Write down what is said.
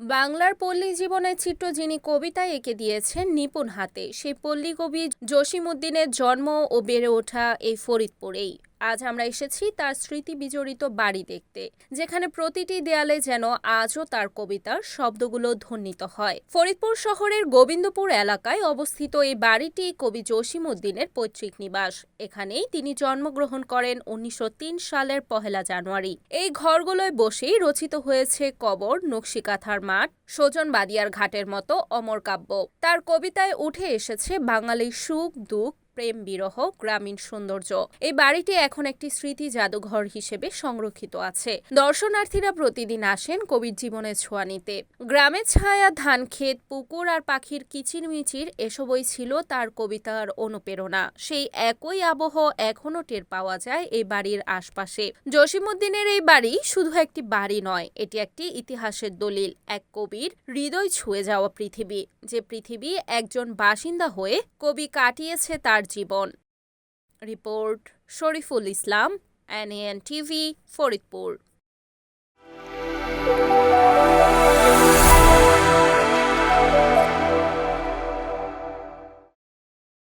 বাংলার পল্লী জীবনের চিত্র যিনি কবিতায় এঁকে দিয়েছেন নিপুণ হাতে, সেই পল্লী কবি জসিম উদ্দিনের জন্ম ও বেড়ে ওঠা এই ফরিদপুরেই। আজ আমরা এসেছি তার স্মৃতি বিজড়িত বাড়ি দেখতে, যেখানে প্রতিটি দেয়ালে যেন আজও তার কবিতার শব্দগুলো ধ্বনিত হয়। ফরিদপুর শহরের গোবিন্দপুর এলাকায় অবস্থিত এই বাড়িটি কবি জসিম উদ্দিনের পৈতৃক নিবাস। এখানেই তিনি জন্মগ্রহণ করেন উনিশশো তিন সালের পহেলা জানুয়ারি। এই ঘরগুলোয় বসেই রচিত হয়েছে কবর, নকশিকাথার মাঠ, সোজন বাদিয়ার ঘাটের মতো অমর কাব্য। তার কবিতায় উঠে এসেছে বাঙালির সুখ, দুঃখ প্রেম বিরহ, গ্রামীণ সৌন্দর্য। এই বাড়িটি এখন একটি স্মৃতি জাদুঘর হিসেবে সংরক্ষিত আছে। দর্শনার্থীরা প্রতিদিন আসেন কবির জীবনের ছোঁয়া নিতে। গ্রামের ছায়া, ধান ক্ষেত, পুকুর আর পাখির কিচিরমিচির এসবই ছিল তার কবিতার অনুপ্রেরণা। সেই একই আবহ এখনও টের পাওয়া যায় এই বাড়ির আশপাশে। জসিমুদ্দিনের এই বাড়ি শুধু একটি বাড়ি নয়, এটি একটি ইতিহাসের দলিল। এক কবির হৃদয় ছুঁয়ে যাওয়া পৃথিবী, যে পৃথিবী একজন বাসিন্দা হয়ে কবি কাটিয়েছে তার জীবন। Report Shariful Islam N N TV Faridpur.